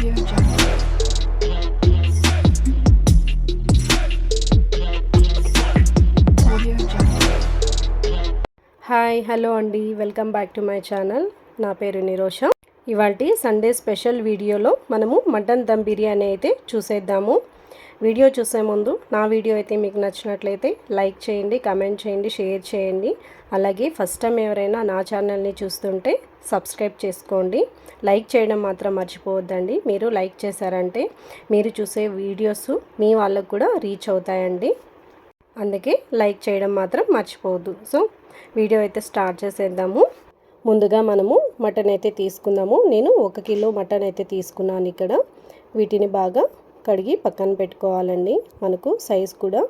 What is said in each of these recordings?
Hi hello అండి welcome back to my channel నా పేరు నిరోష. ఇవాళ సండే స్పెషల్ వీడియోలో మనము మటన్ దమ్ బిర్యానీ అయితే చూసేద్దాము. వీడియో చూసే ముందు నా వీడియో అయితే మీకు నచ్చినట్లయితే లైక్ చేయండి కమెంట్ చేయండి షేర్ చేయండి. అలాగే ఫస్ట్ టైం ఎవరైనా నా ఛానల్ని చూస్తుంటే సబ్స్క్రైబ్ చేసుకోండి. లైక్ చేయడం మాత్రం మర్చిపోవద్దండి. మీరు లైక్ చేశారంటే మీరు చూసే వీడియోస్ మీ వాళ్ళకు కూడా రీచ్ అవుతాయండి. అందుకే లైక్ చేయడం మాత్రం మర్చిపోవద్దు. సో వీడియో అయితే స్టార్ట్ చేసేద్దాము. ముందుగా మనము మటన్ అయితే తీసుకుందాము. నేను ఒక కిలో మటన్ అయితే తీసుకున్నాను ఇక్కడ. వీటిని బాగా కడిగి పక్కన పెట్టుకోవాలండి. మనకు సైజ్ కూడా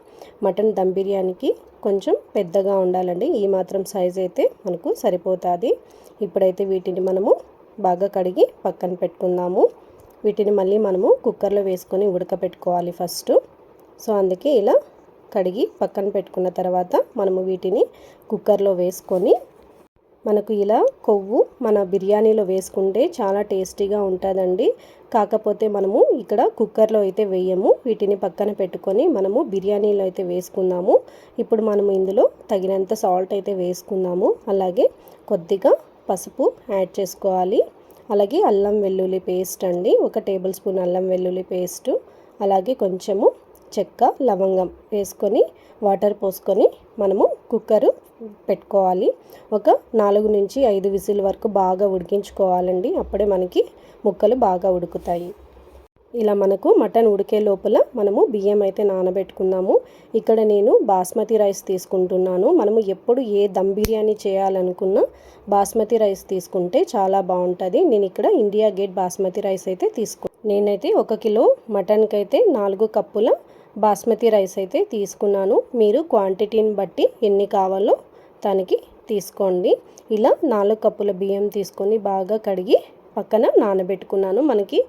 మటన్ దమ్ బిర్యానీకి కొంచెం పెద్దగా ఉండాలండి. ఈ మాత్రం సైజ్ అయితే మనకు సరిపోతుంది. ఇప్పుడైతే వీటిని మనము బాగా కడిగి పక్కన పెట్టుకుందాము. వీటిని మళ్ళీ మనము కుక్కర్లో వేసుకొని ఉడకపెట్టుకోవాలి ఫస్ట్ సో అందుకే ఇలా కడిగి పక్కన పెట్టుకున్న తర్వాత మనము వీటిని కుక్కర్లో వేసుకొని మనకు ఇలా కొవ్వు మన బిర్యానీలో వేసుకుంటే చాలా టేస్టీగా ఉంటుందండి. కాకపోతే మనము ఇక్కడ కుక్కర్లో అయితే వేయము. వీటిని పక్కన పెట్టుకొని మనము బిర్యానీలో అయితే వేసుకుందాము. ఇప్పుడు మనము ఇందులో తగినంత సాల్ట్ అయితే వేసుకుందాము. అలాగే కొద్దిగా పసుపు యాడ్ చేసుకోవాలి. అలాగే అల్లం వెల్లుల్లి పేస్ట్ అండి. ఒక టేబుల్ స్పూన్ అల్లం వెల్లుల్లి పేస్టు. అలాగే కొంచెము చెక్క లవంగం వేసుకొని వాటర్ పోసుకొని మనము కుక్కరు పెట్టుకోవాలి. ఒక నాలుగు నుంచి ఐదు విజిల్ వరకు బాగా ఉడికించుకోవాలండి. అప్పుడే మనకి ముక్కలు బాగా ఉడుకుతాయి. ఇలా మనకు మటన్ ఉడికే లోపల మనము బియ్యం అయితే నానబెట్టుకున్నాము ఇక్కడ నేను బాస్మతి రైస్ తీసుకుంటున్నాను. మనము ఎప్పుడు ఏ దమ్ బిర్యానీ చేయాలనుకున్నా బాస్మతి రైస్ తీసుకుంటే చాలా బాగుంటుంది. నేను ఇక్కడ ఇండియా గేట్ బాస్మతి రైస్ అయితే తీసుకు నేనైతే ఒక కిలో మటన్కి అయితే నాలుగు కప్పుల బాస్మతి రైస్ అయితే తీసుకున్నాను. మీరు క్వాంటిటీని బట్టి ఎన్ని కావాలో దానికి తీసుకోండి. ఇలా నాలుగు కప్పుల బియ్యం తీసుకొని బాగా కడిగి పక్కన నానబెట్టుకున్నాను. మనకి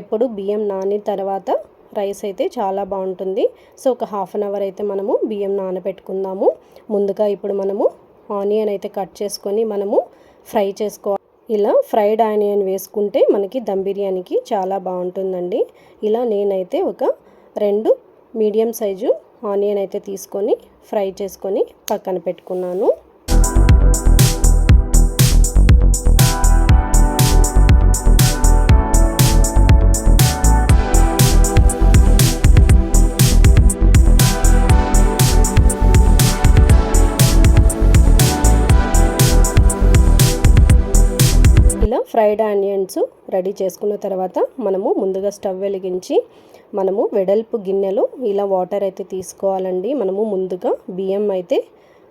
ఎప్పుడు బియ్యం నానిన తర్వాత రైస్ అయితే చాలా బాగుంటుంది. సో ఒక హాఫ్ అన్ అవర్ అయితే మనము బియ్యం నానబెట్టుకుందాము. ముందుగా ఇప్పుడు మనము ఆనియన్ అయితే కట్ చేసుకొని మనము ఫ్రై చేసుకో ఇలా ఫ్రైడ్ ఆనియన్ వేసుకుంటే మనకి దమ్ బిర్యానీకి చాలా బాగుంటుందండి. ఇలా నేనైతే ఒక రెండు మీడియం సైజు ఆనియన్ అయితే తీసుకొని ఫ్రై చేసుకొని పక్కన పెట్టుకున్నాను. ఫ్రైడ్ ఆనియన్స్ రెడీ చేసుకున్న తర్వాత మనము ముందుగా స్టవ్ వెలిగించి మనము వెడల్పు గిన్నెలో ఇలా వాటర్ అయితే తీసుకోవాలండి. మనము ముందుగా బియ్యం అయితే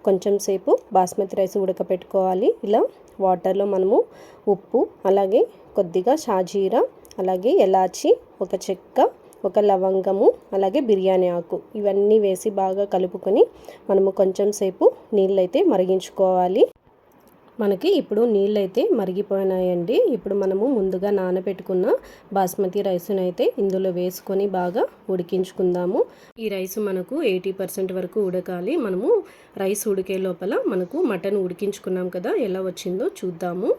కొంచెం సేపు బాస్మతి రైస్ ఉడకపెట్టుకోవాలి. ఇలా వాటర్లో మనము ఉప్పు అలాగే కొద్దిగా షాజీరా అలాగే ఎలాచి ఒక చెక్క ఒక లవంగము అలాగే బిర్యానీ ఆకు ఇవన్నీ వేసి బాగా కలుపుకొని మనము కొంచెం సేపు నీళ్ళైతే మరిగించుకోవాలి. మనకి ఇప్పుడు నీళ్ళు అయితే మరిగిపోయినాయండి. ఇప్పుడు మనము ముందుగా నానబెట్టుకున్న బాస్మతి రైస్ని అయితే ఇందులో వేసుకొని బాగా ఉడికించుకుందాము. ఈ రైస్ మనకు ఎయిటీ పర్సెంట్ వరకు ఉడకాలి. మనము రైస్ ఉడికే లోపల మనకు మటన్ ఉడికించుకున్నాం కదా ఎలా వచ్చిందో చూద్దాము.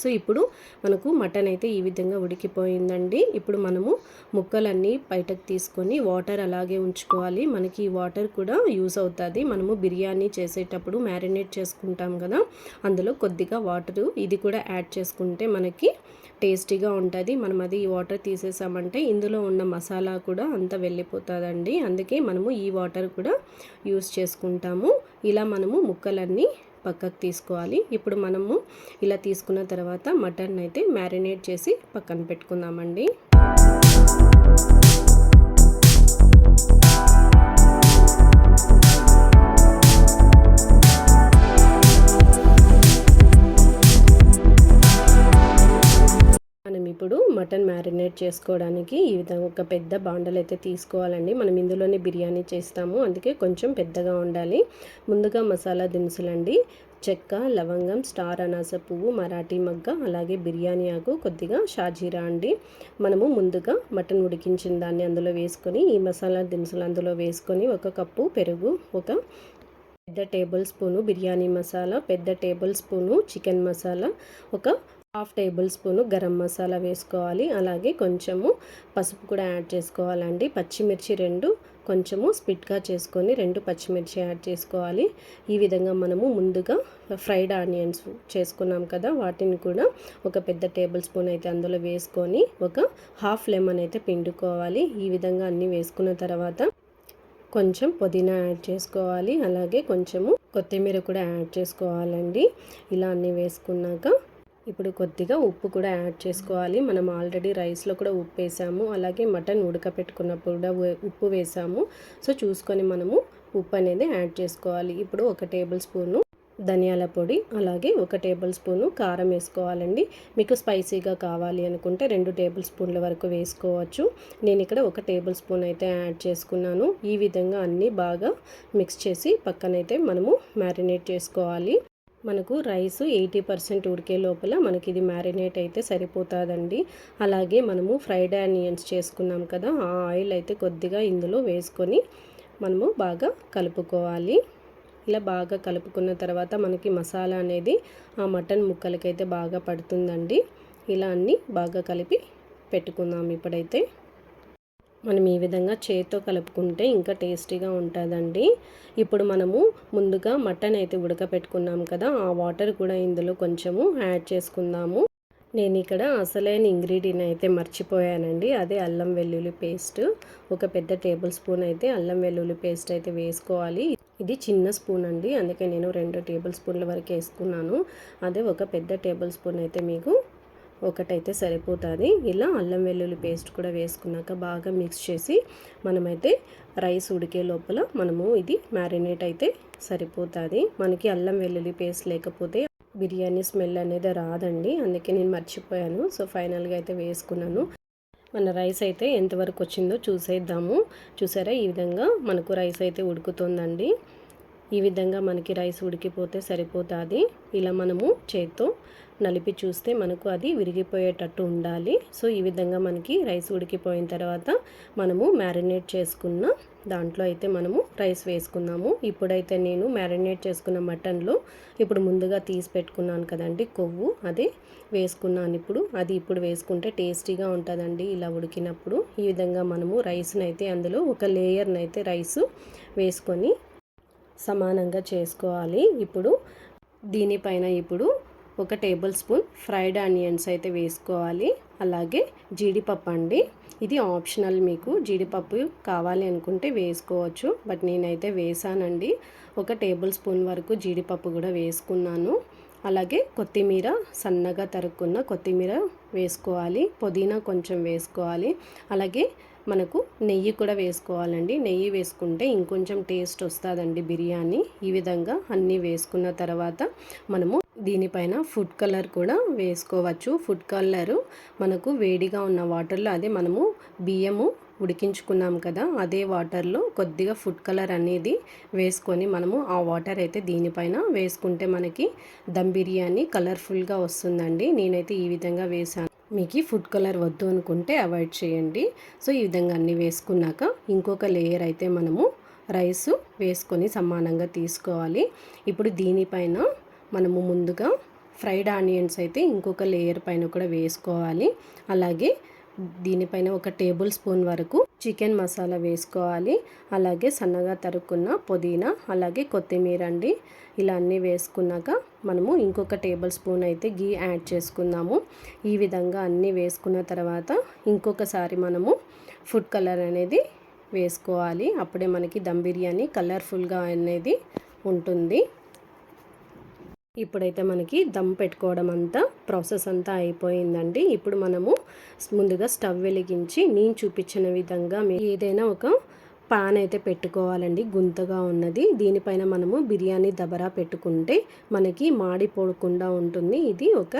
సో ఇప్పుడు మనకు మటన్ అయితే ఈ విధంగా ఉడికిపోయిందండి. ఇప్పుడు మనము ముక్కలన్నీ బయటకు తీసుకొని వాటర్ అలాగే ఉంచుకోవాలి. మనకి ఈ వాటర్ కూడా యూస్ అవుతుంది. మనము బిర్యానీ చేసేటప్పుడు మ్యారినేట్ చేసుకుంటాం కదా అందులో కొద్దిగా వాటర్ ఇది కూడా యాడ్ చేసుకుంటే మనకి టేస్టీగా ఉంటుంది. మనం అది ఈ వాటర్ తీసేసామంటే ఇందులో ఉన్న మసాలా కూడా అంతా వెళ్ళిపోతుందండి. అందుకే మనము ఈ వాటర్ కూడా యూస్ చేసుకుంటాము. ఇలా మనము ముక్కలన్నీ పక్కకు తీసుకోవాలి. ఇప్పుడు మనము ఇలా తీసుకున్న తర్వాత మటన్ అయితే మ్యారినేట్ చేసి పక్కన పెట్టుకుందామండి. ఇప్పుడు మటన్ మ్యారినేట్ చేసుకోవడానికి ఈ విధంగా ఒక పెద్ద బాండలు అయితే తీసుకోవాలండి. మనం ఇందులోనే బిర్యానీ చేస్తాము. అందుకే కొంచెం పెద్దగా ఉండాలి. ముందుగా మసాలా దినుసులండి. చెక్క లవంగం స్టార్ అనాస పువ్వు మరాఠీ మగ్గ అలాగే బిర్యానీ ఆకు కొద్దిగా షాజీరా అండి. మనము ముందుగా మటన్ ఉడికించిన దాన్ని అందులో వేసుకొని ఈ మసాలా దినుసులు అందులో వేసుకొని ఒక కప్పు పెరుగు ఒక పెద్ద టేబుల్ స్పూను బిర్యానీ మసాలా పెద్ద టేబుల్ స్పూను చికెన్ మసాలా ఒక half tablespoon garam masala వేసుకోవాలి. అలాగే కొంచెము పసుపు కూడా యాడ్ చేసుకోవాలండి. పచ్చిమిర్చి రెండు కొంచెము స్పిట్గా చేసుకొని రెండు పచ్చిమిర్చి యాడ్ చేసుకోవాలి. ఈ విధంగా మనము ముందుగా ఫ్రైడ్ ఆనియన్స్ చేసుకున్నాం కదా వాటిని కూడా ఒక పెద్ద టేబుల్ స్పూన్ అయితే అందులో వేసుకొని ఒక హాఫ్ లెమన్ అయితే పిండుకోవాలి. ఈ విధంగా అన్నీ వేసుకున్న తర్వాత కొంచెం పుదీనా యాడ్ చేసుకోవాలి. అలాగే కొంచెము కొత్తిమీర కూడా యాడ్ చేసుకోవాలండి. ఇలా అన్నీ వేసుకున్నాక ఇప్పుడు కొద్దిగా ఉప్పు కూడా యాడ్ చేసుకోవాలి. మనం ఆల్రెడీ రైస్లో కూడా ఉప్పు వేసాము. అలాగే మటన్ ఉడకపెట్టుకున్నప్పుడు కూడా ఉప్పు వేసాము. సో చూసుకొని మనము ఉప్పు అనేది యాడ్ చేసుకోవాలి. ఇప్పుడు ఒక టేబుల్ స్పూను ధనియాల పొడి అలాగే ఒక టేబుల్ స్పూను కారం వేసుకోవాలండి. మీకు స్పైసీగా కావాలి అనుకుంటే రెండు టేబుల్ స్పూన్ల వరకు వేసుకోవచ్చు. నేను ఇక్కడ ఒక టేబుల్ స్పూన్ అయితే యాడ్ చేసుకున్నాను. ఈ విధంగా అన్నీ బాగా మిక్స్ చేసి పక్కనైతే మనము మ్యారినేట్ చేసుకోవాలి. మనకు రైస్ ఎయిటీ పర్సెంట్ ఉడికే లోపల మనకి ఇది మ్యారినేట్ అయితే సరిపోతుందండి. అలాగే మనము ఫ్రైడ్ ఆనియన్స్ చేసుకున్నాం కదా ఆ ఆయిల్ అయితే కొద్దిగా ఇందులో వేసుకొని మనము బాగా కలుపుకోవాలి. ఇలా బాగా కలుపుకున్న తర్వాత మనకి మసాలా అనేది ఆ మటన్ ముక్కలకైతే బాగా పడుతుందండి. ఇలా అన్నీ బాగా కలిపి పెట్టుకుందాం ఇప్పుడైతే. మనం ఈ విధంగా చేతితో కలుపుకుంటే ఇంకా టేస్టీగా ఉంటుందండి. ఇప్పుడు మనము ముందుగా మటన్ అయితే ఉడకపెట్టుకున్నాం కదా ఆ వాటర్ కూడా ఇందులో కొంచెము యాడ్ చేసుకుందాము. నేను ఇక్కడ అసలైన ఇంగ్రీడియంట్ అయితే మర్చిపోయానండి. అదే అల్లం వెల్లుల్లి పేస్ట్. ఒక పెద్ద టేబుల్ స్పూన్ అయితే అల్లం వెల్లుల్లి పేస్ట్ అయితే వేసుకోవాలి. ఇది చిన్న స్పూన్ అండి అందుకే నేను రెండు టేబుల్ స్పూన్ల వరకు వేసుకున్నాను. అదే ఒక పెద్ద టేబుల్ స్పూన్ అయితే మీకు ఒకటైతే సరిపోతుంది. ఇలా అల్లం వెల్లుల్లి పేస్ట్ కూడా వేసుకున్నాక బాగా మిక్స్ చేసి మనమైతే రైస్ ఉడికే లోపల మనము ఇది మ్యారినేట్ అయితే సరిపోతుంది. మనకి అల్లం వెల్లుల్లి పేస్ట్ లేకపోతే బిర్యానీ స్మెల్ అనేది రాదండి. అందుకే నేను మర్చిపోయాను. సో ఫైనల్గా అయితే వేసుకున్నాను. మన రైస్ అయితే ఎంతవరకు వచ్చిందో చూసేద్దాము. చూసారా? ఈ విధంగా మనకు రైస్ అయితే ఉడుకుతుందండి. ఈ విధంగా మనకి రైస్ ఉడికిపోతే సరిపోతుంది. ఇలా మనము చేత్తో నలిపి చూస్తే మనకు అది విరిగిపోయేటట్టు ఉండాలి. సో ఈ విధంగా మనకి రైస్ ఉడికిపోయిన తర్వాత మనము మ్యారినేట్ చేసుకున్న దాంట్లో అయితే మనము రైస్ వేసుకున్నాము. ఇప్పుడైతే నేను మ్యారినేట్ చేసుకున్న మటన్లో ఇప్పుడు ముందుగా తీసి పెట్టుకున్నాను కదండి కొవ్వు. అదే వేసుకున్నాను ఇప్పుడు. అది ఇప్పుడు వేసుకుంటే టేస్టీగా ఉంటుందండి ఇలా ఉడికినప్పుడు. ఈ విధంగా మనము రైస్ని అయితే అందులో ఒక లేయర్ని అయితే రైస్ వేసుకొని సమానంగా చేసుకోవాలి. ఇప్పుడు దీనిపైన ఇప్పుడు ఒక టేబుల్ స్పూన్ ఫ్రైడ్ ఆనియన్స్ అయితే వేసుకోవాలి. అలాగే జీడిపప్పు అండి. ఇది ఆప్షనల్ మీకు. జీడిపప్పు కావాలి అనుకుంటే వేసుకోవచ్చు బట్ నేనైతే వేసానండి. ఒక టేబుల్ స్పూన్ వరకు జీడిపప్పు కూడా వేసుకున్నాను. అలాగే కొత్తిమీర సన్నగా తరుక్కున్న కొత్తిమీర వేసుకోవాలి. పుదీనా కొంచెం వేసుకోవాలి. అలాగే మనకు నెయ్యి కూడా వేసుకోవాలండి. నెయ్యి వేసుకుంటే ఇంకొంచెం టేస్ట్ వస్తుందండి బిర్యానీ. ఈ విధంగా అన్నీ వేసుకున్న తర్వాత మనము దీనిపైన ఫుడ్ కలర్ కూడా వేసుకోవచ్చు. ఫుడ్ కలర్ మనకు వేడిగా ఉన్న వాటర్లో అదే మనము బియ్యము ఉడికించుకున్నాం కదా అదే వాటర్లో కొద్దిగా ఫుడ్ కలర్ అనేది వేసుకొని మనము ఆ వాటర్ అయితే దీనిపైన వేసుకుంటే మనకి దమ్ బిర్యానీ కలర్ఫుల్గా వస్తుందండి. నేనైతే ఈ విధంగా వేసాను మీకు ఫుడ్ కలర్ వద్దు అనుకుంటే అవాయిడ్ చేయండి. సో ఈ విధంగా అన్నీ వేసుకున్నాక ఇంకొక లేయర్ అయితే మనము రైస్ వేసుకొని సమానంగా తీసుకోవాలి. ఇప్పుడు దీనిపైన మనము ముందుగా ఫ్రైడ్ ఆనియన్స్ అయితే ఇంకొక లేయర్ పైన కూడా వేసుకోవాలి. అలాగే దీనిపైన ఒక టేబుల్ స్పూన్ వరకు చికెన్ మసాలా వేసుకోవాలి. అలాగే సన్నగా తరుక్కున్న పుదీనా అలాగే కొత్తిమీర అండి. ఇలా అన్నీ వేసుకున్నాక మనము ఇంకొక టేబుల్ స్పూన్ అయితే గీ యాడ్ చేసుకుందాము. ఈ విధంగా అన్నీ వేసుకున్న తర్వాత ఇంకొకసారి మనము ఫుడ్ కలర్ అనేది వేసుకోవాలి. అప్పుడే మనకి దమ్ బిర్యానీ కలర్ఫుల్గా అనేది ఉంటుంది. ఇప్పుడైతే మనకి దమ్ పెట్టుకోవడం అంతా ప్రాసెస్ అంతా అయిపోయిందండి. ఇప్పుడు మనము ముందుగా స్టవ్ వెలిగించి నేను చూపించిన విధంగా ఏదైనా ఒక పాన్ అయితే పెట్టుకోవాలండి. గుంతగా ఉన్నది. దీనిపైన మనము బిర్యానీ దబరా పెట్టుకుంటే మనకి మాడిపోకుండా ఉంటుంది. ఇది ఒక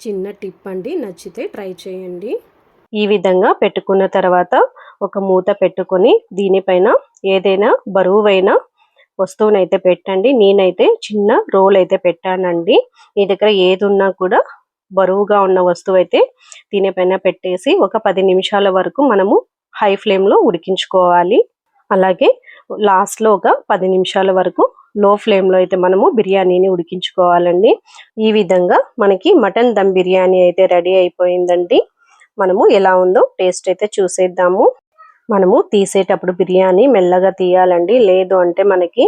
చిన్న టిప్ అండి. నచ్చితే ట్రై చేయండి. ఈ విధంగా పెట్టుకున్న తర్వాత ఒక మూత పెట్టుకొని దీనిపైన ఏదైనా బరువైన వస్తువునైతే పెట్టండి. నేనైతే చిన్న రోల్ అయితే పెట్టానండి. మీ దగ్గర ఏది ఉన్నా కూడా బరువుగా ఉన్న వస్తువు అయితే దీనిపైన పెట్టేసి ఒక పది నిమిషాల వరకు మనము హై ఫ్లేమ్లో ఉడికించుకోవాలి. అలాగే లాస్ట్లో ఒక పది నిమిషాల వరకు లో ఫ్లేమ్లో అయితే మనము బిర్యానీని ఉడికించుకోవాలండి. ఈ విధంగా మనకి మటన్ దమ్ బిర్యానీ అయితే రెడీ అయిపోయిందండి. మనము ఎలా ఉందో టేస్ట్ అయితే చూసేద్దాము. మనము తీసేటప్పుడు బిర్యానీ మెల్లగా తీయాలండి. లేదు అంటే మనకి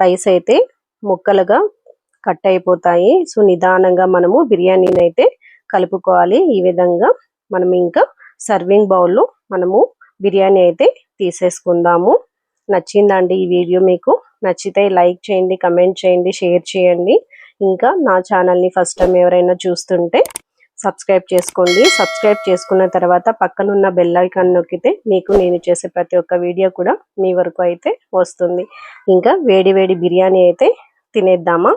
రైస్ అయితే ముక్కలుగా కట్ అయిపోతాయి. సో నిదానంగా మనము బిర్యానీని అయితే కలుపుకోవాలి. ఈ విధంగా మనం ఇంకా సర్వింగ్ బౌల్లో మనము బిర్యానీ అయితే తీసేసుకుందాము. నచ్చిందండి ఈ వీడియో మీకు. నచ్చితే లైక్ చేయండి కమెంట్ చేయండి షేర్ చేయండి. ఇంకా నా ఛానల్ని ఫస్ట్ టైం ఎవరైనా చూస్తుంటే సబ్స్క్రైబ్ చేసుకోండి. సబ్స్క్రైబ్ చేసుకున్న తర్వాత పక్కనున్న బెల్ ఐకాన్ నొక్కితే మీకు నేను చేసే ప్రతి ఒక్క వీడియో కూడా మీ వరకు అయితే వస్తుంది. ఇంకా వేడి వేడి బిర్యానీ అయితే తినేద్దామా?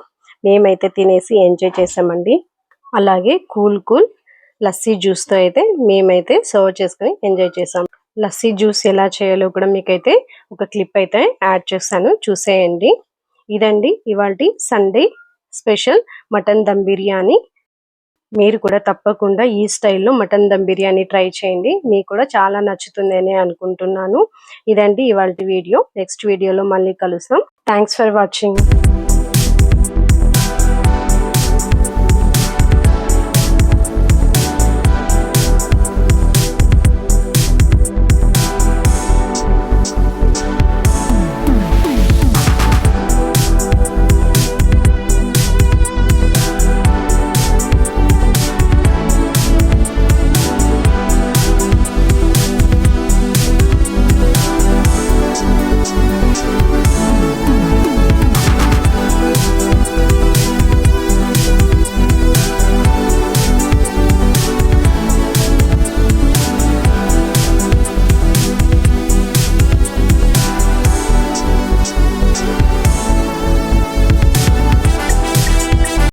మేమైతే తినేసి ఎంజాయ్ చేసామండి. అలాగే కూల్ కూల్ లస్సీ జ్యూస్తో అయితే మేమైతే సర్వ్ చేసుకొని ఎంజాయ్ చేసాం. లస్సీ జ్యూస్ ఎలా చేయాలో కూడా మీకైతే ఒక క్లిప్ అయితే యాడ్ చేస్తాను. చూసేయండి. ఇదండి ఇవాళ Sunday special mutton dum biryani. మీరు కూడా తప్పకుండా ఈ స్టైల్లో మటన్ దమ్ బిర్యానీ ట్రై చేయండి. మీకు కూడా చాలా నచ్చుతుంది అని అనుకుంటున్నాను. ఇదండి ఇవాళ వీడియో. నెక్స్ట్ వీడియోలో మళ్ళీ కలుస్తాం. Thanks for watching.